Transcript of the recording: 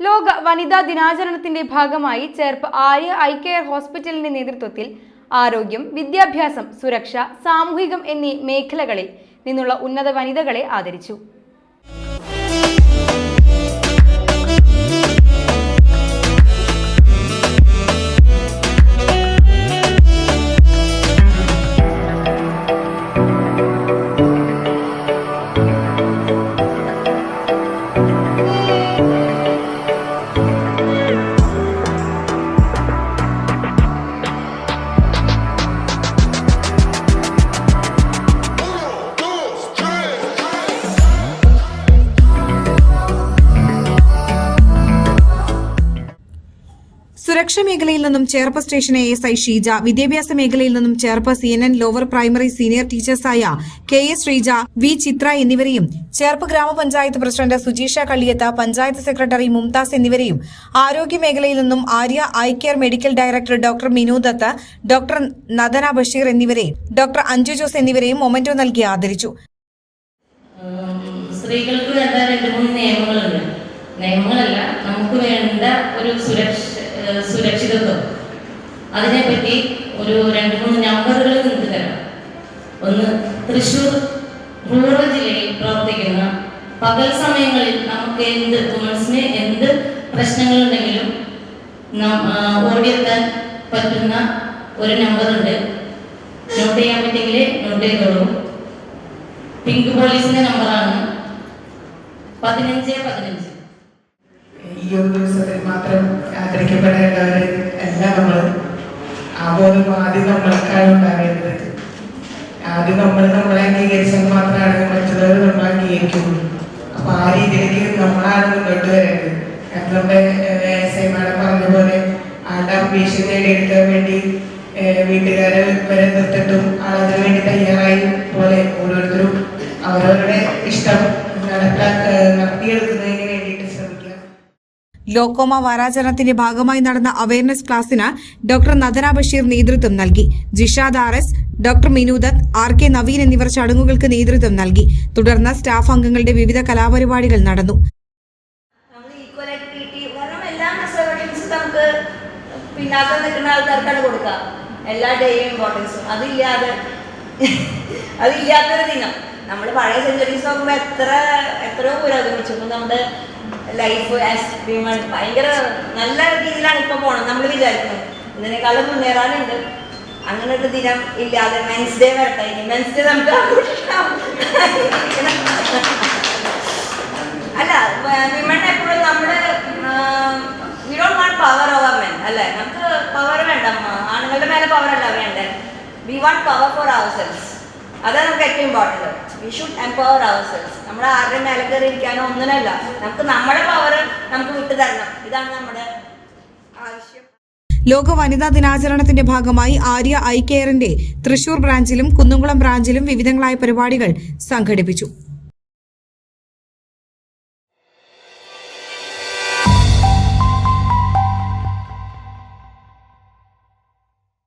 ലോക വനിതാ ദിനാചരണത്തിന്റെ ഭാഗമായി ചേർപ്പ് ആര്യ ഐ കെയർ ഹോസ്പിറ്റലിന്റെ നേതൃത്വത്തിൽ ആരോഗ്യം വിദ്യാഭ്യാസം സുരക്ഷ സാമൂഹികം എന്നീ മേഖലകളിൽ നിന്നുള്ള ഉന്നത വനിതകളെ ആദരിച്ചു. സുരക്ഷാ മേഖലയിൽ നിന്നും Cherpu station A S I Sheeja വിദ്യാഭ്യാസ മേഖലയിൽ നിന്നും Cherpu C N N lower primary senior ടീച്ചേഴ്സായ K S Sreeja V Chithra എന്നിവരെയും ചേർപ്പ് ഗ്രാമപഞ്ചായത്ത് പ്രസിഡന്റ് സുജീഷ കള്ളിയത്ത പഞ്ചായത്ത് സെക്രട്ടറി മുംതാസ് എന്നിവരെയും ആരോഗ്യ മേഖലയിൽ നിന്നും Arya eye care medical director doctor Minu Dutt doctor Nadana Basheer എന്നിവരെയും ഡോക്ടർ അഞ്ജു ജോസ് എന്നിവരെയും മൊമെന്റോ നൽകി ആദരിച്ചു. സ്ത്രീകൾക്ക് വേണ്ട രണ്ട് മൂന്ന് നിയമങ്ങളുണ്ട്. നിയമങ്ങളല്ല നമുക്ക് വേണ്ട ഒരു സുരക്ഷ സുരക്ഷിതത്വം. അതിനെപ്പറ്റി ഒരു രണ്ട് മൂന്ന് നമ്പറുകൾ നിങ്ങൾക്ക് തരാം. ഒന്ന് തൃശൂർ റൂറൽ ജില്ലയിൽ പ്രവർത്തിക്കുന്ന പകൽ സമയങ്ങളിൽ നമുക്ക് എന്ത് വുമൻസിന് എന്ത് പ്രശ്നങ്ങളുണ്ടെങ്കിലും ഓടിയെത്താൻ പറ്റുന്ന ഒരു നമ്പറുണ്ട്. നോട്ട് ചെയ്യാൻ പറ്റിയെങ്കിൽ നോട്ട് ചെയ്തോളൂ. പിങ്ക് പോലീസിന്റെ നമ്പറാണ് പതിനഞ്ച് പതിനഞ്ച്. ഈ ഒരു ദിവസത്തിൽ മാത്രം ആദരിക്കപ്പെടേണ്ടവർ അല്ല നമ്മൾ ആ ബോധം ആദ്യം നമ്മൾക്കാണ് ഉണ്ടാകേണ്ടത് ആദ്യം നമ്മൾ നമ്മളെ അംഗീകരിച്ചാൽ മാത്രമാണ് മറ്റുള്ളവർ നമ്മൾ അംഗീകരിക്കുള്ളൂ അപ്പൊ ആ രീതിയിലേക്ക് നമ്മളാണ് മുന്നോട്ട് വരേണ്ടത്. നമ്മുടെ മാഡം പറഞ്ഞ പോലെ ആളുടെ അംബീഷൻ നേടിയെടുക്കാൻ വേണ്ടി വീട്ടുകാരെ വരെ നിർത്തിട്ടും ലോക്കോമ വാരാചരണത്തിന്റെ ഭാഗമായി നടന്ന അവയർനെസ് ക്ലാസ്സിന് ഡോക്ടർ നദന ബഷീർ നേതൃത്വം നൽകി. Jishad R S doctor Minudutt R K Naveen എന്നിവർ ചടങ്ങുകൾക്ക് നേതൃത്വം നൽകി. തുടർന്ന് സ്റ്റാഫ് അംഗങ്ങളുടെ വിവിധ കലാപരിപാടികൾ നടന്നു. അതില്ലാത്തൊരു ദിനം. നമ്മൾ പഴയ സെഞ്ചുറീസ് നോക്കുമ്പോൾ എത്ര എത്രയോ പുരോഗമിച്ചു നമ്മുടെ ലൈഫ് ആസ് ഭയങ്കര നല്ല രീതിയിലാണ് ഇപ്പോൾ പോകണം നമ്മൾ വിചാരിക്കുന്നത് ഇതിനേക്കാളും മുന്നേറാനുണ്ട്. അങ്ങനെ ഒരു ദിനം ഇല്ലാതെ മെൻസ് ഡേ വരട്ടെ. ഇനി മെൻസ് ഡേ നമുക്ക് അല്ല വിമൺ എപ്പോഴും നമ്മൾ we don't power over men അല്ലേ? നമുക്ക് പവർ വേണ്ട ആണുങ്ങളുടെ മേലെ പവർ അല്ല വേണ്ടേ? We want power for our selves അതാണ് നമുക്ക് ഏറ്റവും important we should empower our selves നമ്മൾ ആരുടെ മേലെ കയറി ഒന്നിനല്ല. നമുക്ക് നമ്മുടെ പവർ നമുക്ക് വിട്ടു തരണം. ഇതാണ് നമ്മുടെ ആവശ്യം. ലോക വനിതാ ദിനാചരണത്തിന്റെ ഭാഗമായി ആര്യ ഐ കെയറിന്റെ തൃശൂർ ബ്രാഞ്ചിലും കുന്നംകുളം ബ്രാഞ്ചിലും വിവിധങ്ങളായ പരിപാടികൾ സംഘടിപ്പിച്ചു.